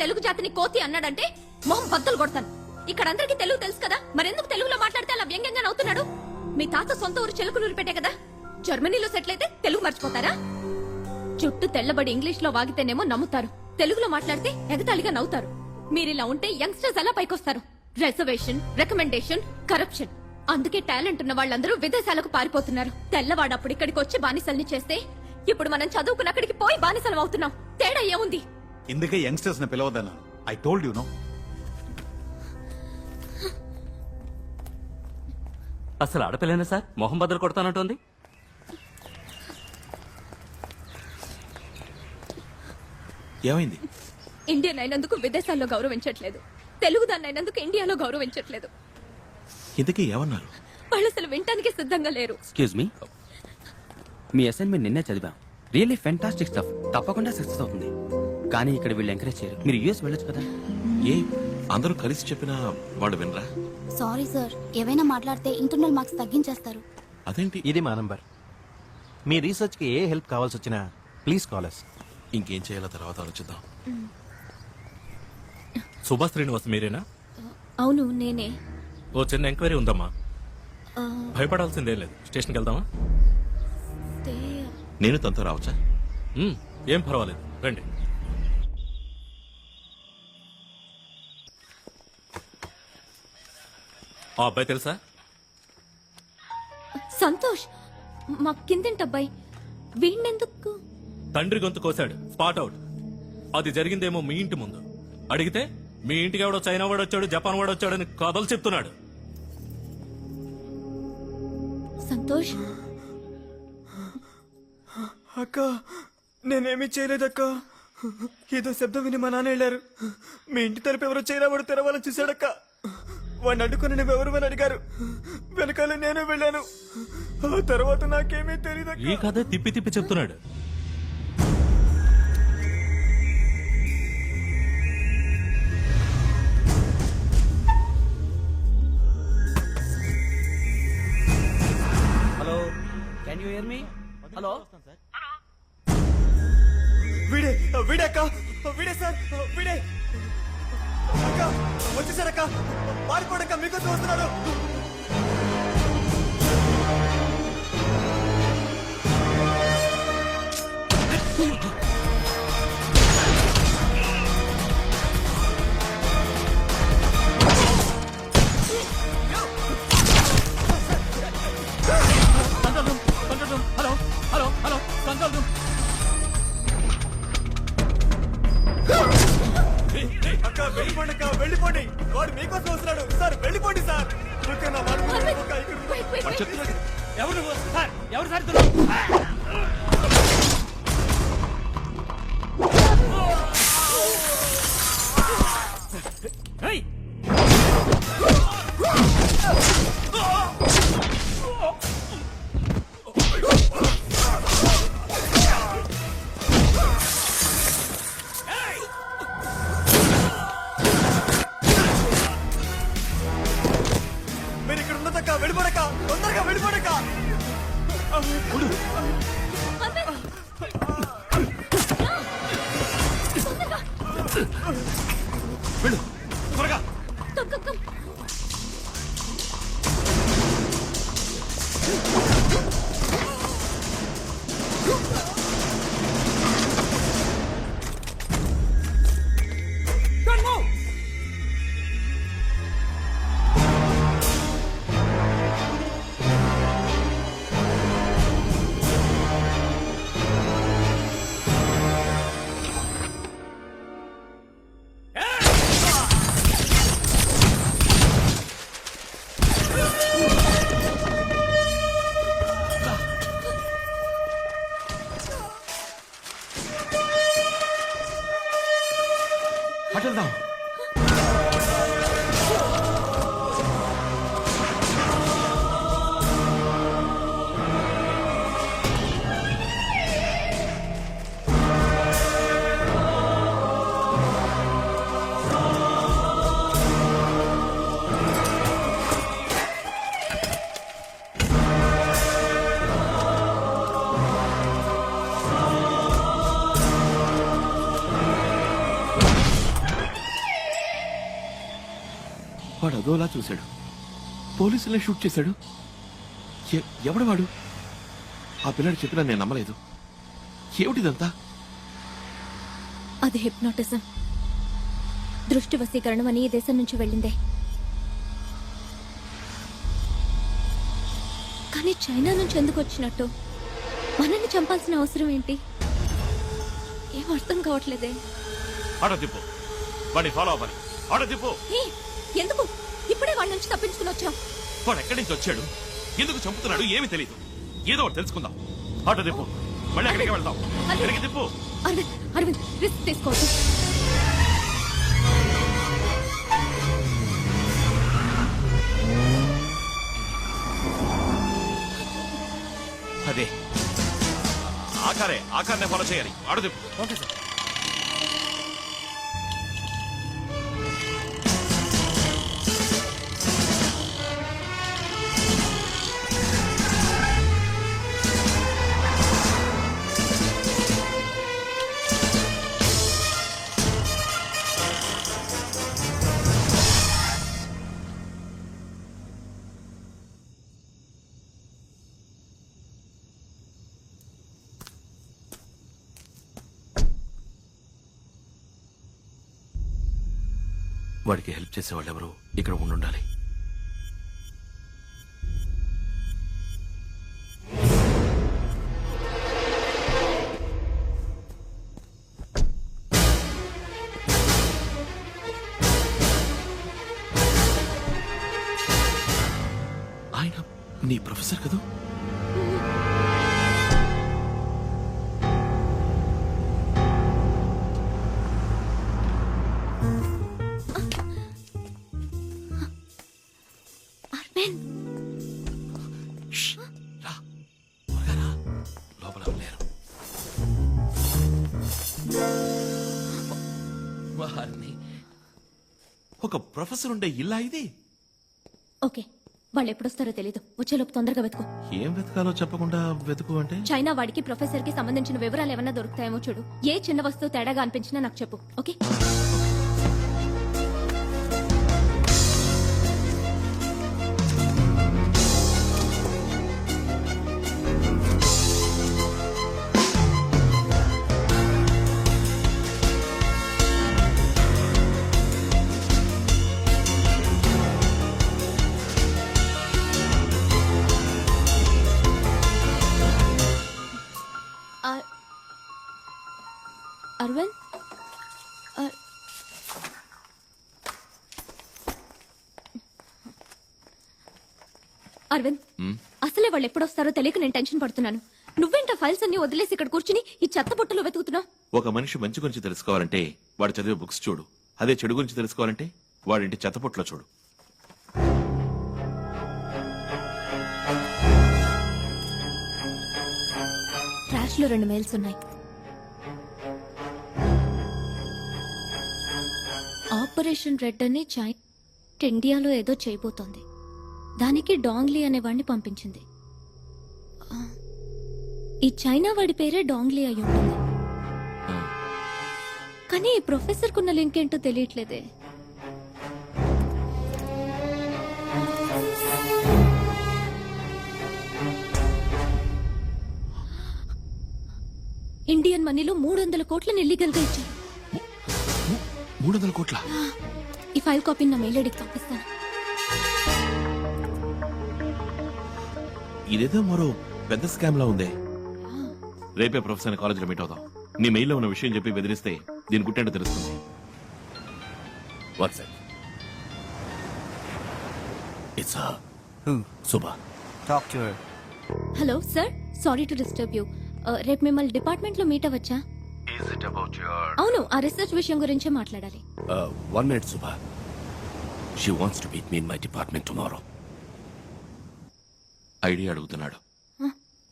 తెలుగు జాతిని కోతి అన్నాడంటే మొహం బద్దలు కొడతాను ఇక్కడ అందరికీ తెలుగు తెలుసు కదా? మరెందుకు తెలుగులో మాట్లాడితే అలా వ్యంగ్యంగా నవ్వుతున్నాడు? మీ తాత సొంత ఊరు చెలుకులూరు పెట్టే కదా? జర్మనీలో సెటిల్ అయితే తెలుగు మర్చిపోతారా? చుట్టూ తెల్లబడి ఇంగ్లీష్లో వాగితేనేమో నమ్ముతారు. తెలుగులో మాట్లాడితే ఎగతాళిగా నవ్వుతారు. మీరిలా ఉంటే యంగ్స్టర్స్ ఎలా పైకొస్తారు? Reservation recommendation corruption. అందుకే టాలెంట్ ఉన్న వాళ్ళందరూ విదేశాలకు పారిపోతున్నారు. తెల్లవాడప్పుడు ఇక్కడికి వచ్చి బానిసల్ని చేస్తే ఇప్పుడు మనం చదువుకున్న అక్కడికి పోయి బానిసలం అవుతున్నాం. తేడా ఏముంది? ఇందుకే యంగ్స్టర్స్ని పిలవద్దన్నాను. ఐ టోల్డ్ యు నో అసలు ఆడపిల్లనే సార్? మొహం బద్దలు కొడతానంటోంది. ఏమైంది? ఇండియన్ అయినందుకు విదేశాల్లో గౌరవించట్లేదు. తెలుగు దాన్ని అయినందుకు ఇండియాలో గౌరవించట్లేదు. ఇందుకే ఏమన్నారు? వాళ్ళు అసలు వినటానికి సిద్ధంగా లేరు. ఎక్స్క్యూజ్ మీ మీ అసైన్మెంట్ నిన్నే చదివాం. రియల్లీ ఫెంటాస్టిక్ స్టఫ్ తప్పకుండా సక్సెస్ అవుతుంది. కానీ ఇక్కడ వీళ్ళు ఎంకరేజ్ చేయరు. మీరు యూఎస్ వెళ్ళొచ్చు కదా? ఏ అందరూ కలిసి చెప్పినా వాళ్ళు వినరా? సారీ సార్ ఏవైనా మాట్లాడితే ఇంటర్నల్ మార్క్స్ తగ్గించేస్తారు. అదేంటి? ఇది మా నంబర్. మీ రీసెర్చ్కి ఏ హెల్ప్ కావాల్సి వచ్చినా ప్లీజ్ కాల్ అస్ ఇంకేం చేయాలో తర్వాత ఆలోచిద్దాం. సుభాష్ శ్రీనివాస్ మీరేనా? అవును నేనే. ఓ చిన్న ఎంక్వైరీ ఉందమ్మా. భయపడాల్సిందేం లేదు. స్టేషన్కి వెళ్దామా? నేను తనతో రావచ్చా? ఏం పర్వాలేదు. రండి. ఆ అబ్బాయి తెలుసా? సంతోష్ మా కిందింటి అబ్బాయి వీణెందుకు తండ్రి గొంతు కోశాడు స్పాట్ అవుట్ అది జరిగిందేమో మీ ఇంటి ముందు. అడిగితే మీ ఇంటికి ఎవడో చైనా వాడు వచ్చాడు జపాన్ వాడు వచ్చాడని కథలు చెప్తున్నాడు. సంతోష్? అక్క నేనేమీ చేయలేదక్క ఏదో శబ్దం విని మా నాన్న వెళ్ళారు. మీ ఇంటి తరపు ఎవరో చైనా వాడు తెరవాలని చూశాడక్క. వాడిని అడ్డుకుని నువ్వు ఎవరు అడిగారు. వెనకాల నేనే వెళ్ళాను. ఆ తర్వాత నాకేమీ తెలియదు ఈ కథ తిప్పి తిప్పి చెప్తున్నాడు. పారిపోడక మీకు చూస్తున్నాడు. అటెళ్దాం వాడు అదోలా చూశాడు. పోలీసులనే షూట్ చేశాడు. ఎవడు వాడు ఆ పిల్లాడు చెప్పినా నేను నమ్మలేదు. ఏమిటిదంతా? అది హిప్నోటిజం. దృష్టి వశీకరణం అని ఈ దేశం నుంచి వెళ్ళిందే. కానీ చైనా నుంచి ఎందుకు వచ్చినట్టు? మనల్ని చంపాల్సిన అవసరం ఏంటి? ఏం అర్థం కావట్లేదే? వాడిని ఫాలో అవ్వాలి ఎందుకు? ఇప్పుడే వాళ్ళ నుంచి తప్పించుకుని వచ్చాం వాడు ఎక్కడి నుంచి వచ్చాడు? ఎందుకు చంపుతున్నాడు? ఏమీ తెలియదు ఏదో ఒకటి తెలుసుకుందాం. ఆటో తిప్పు మళ్ళీ అక్కడికి వెళ్దాం. వెనక్కి తిప్పు అరవింద్ అరవింద్ రిస్క్ తీసుకోవద్దు. అదే. ఆకారే ఆకారనే ఫాలో చేయాలి. ఆటో తిప్పు ఓకే సార్. వాడికి హెల్ప్ చేసే వాళ్ళు ఎవరు ఇక్కడ ఉండుండాలి. ఆయన నీ ప్రొఫెసర్ కదా? ఒక ప్రొఫెసర్ ఉండే ఇల్లా ఇది? ఓకే. వాళ్ళు ఎప్పుడొస్తారో తెలీదు. వచ్చేలోపు తొందరగా వెతుకు. ఏం వెతకాలో చెప్పకుండా వెతుకు అంటే? చైనా వాడికి ప్రొఫెసర్కి సంబంధించిన వివరాలు ఏమన్నా దొరుకుతాయేమో చూడు. ఏ చిన్న వస్తువు తేడాగా అనిపించినా నాకు చెప్పు. ఓకే? అరవింద్ అరవింద్ అసలే వాళ్ళు ఎప్పుడొస్తారో తెలియక నేను టెన్షన్ పడుతున్నాను. నువ్వేంట ఫైల్స్ అన్ని వదిలేసి ఇక్కడ కూర్చుని ఈ చెత్త బుట్టలో వెతుకుతున్నావు? ఒక మనిషి మంచి గురించి తెలుసుకోవాలంటే వాడు చదివే బుక్స్ చూడు. అదే చెడు గురించి తెలుసుకోవాలంటే వాడింటి చెత్తపొట్లో చూడు. ట్రాష్లో రెండు మెయిల్స్ ఉన్నాయి. ఆపరేషన్ రెడ్ అని చైనా ఇండియాలో ఏదో చేయబోతోంది. దానికి డాంగ్లీ అనేవాడిని పంపించింది. ఈ చైనా వాడి పేరే డాంగ్లీ అయి ఉంటుంది. కానీ ఈ ప్రొఫెసర్ కున్న లింక్ ఏంటో తెలియట్లేదే. ఇండియన్ మనీలో మూడు వందల కోట్లను ఇల్లీగల్గా ఇచ్చారు. మూడు వందల కోట్ల ఈ ఫైల్ కాపీని నా మెయిల్ ఐడికి పంపిస్తాను. ఇదేదో మరో పెద్ద స్కామ్ లా ఉందే. రేపే ప్రొఫెసర్ కాలేజీలో మీట్ అవుదాం. నీ మెయిల్లో ఉన్న విషయం చెప్పి బెదిరిస్తే దీని గుట్టేంటో తెలుస్తుంది. What's up it's Suba talk to hello sir. Sorry to disturb you. రేపు మిమ్మల్ని డిపార్ట్మెంట్లో మీట్ అవ్వచ్చా? అవును ఆ రీసెర్చ్ విషయం గురించే మాట్లాడాలి. One minute Suba she wants to meet me in my department tomorrow idea అడుగుతున్నాడు.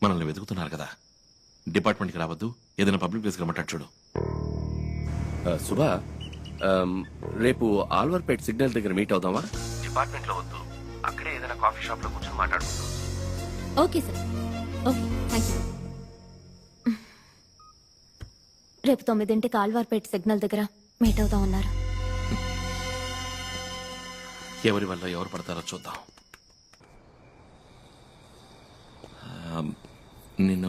మనల్ని వెతుకుతున్నారు కదా. డిపార్ట్మెంట్కి రావద్దు. ఏదైనా పబ్లిక్ ప్లేస్ రమ్మంటాడు చూడు. సుభా ఆమ్, రేపు ఆల్వర్పేట్ సిగ్నల్ దగ్గర మీట్ అవుదామా? డిపార్ట్మెంట్లో వద్దు. అక్కడే ఏదైనా కాఫీ షాప్లో కూర్చొని మాట్లాడుకుందాం. Okay sir okay thank you రేపు తొమ్మిదింటికి ఆళ్వార్పేట సిగ్నల్ దగ్గర మీట్ అవుదాం అన్నారు. ఎవరి వల్ల ఎవరు పడతారో చూద్దాం. నిన్ను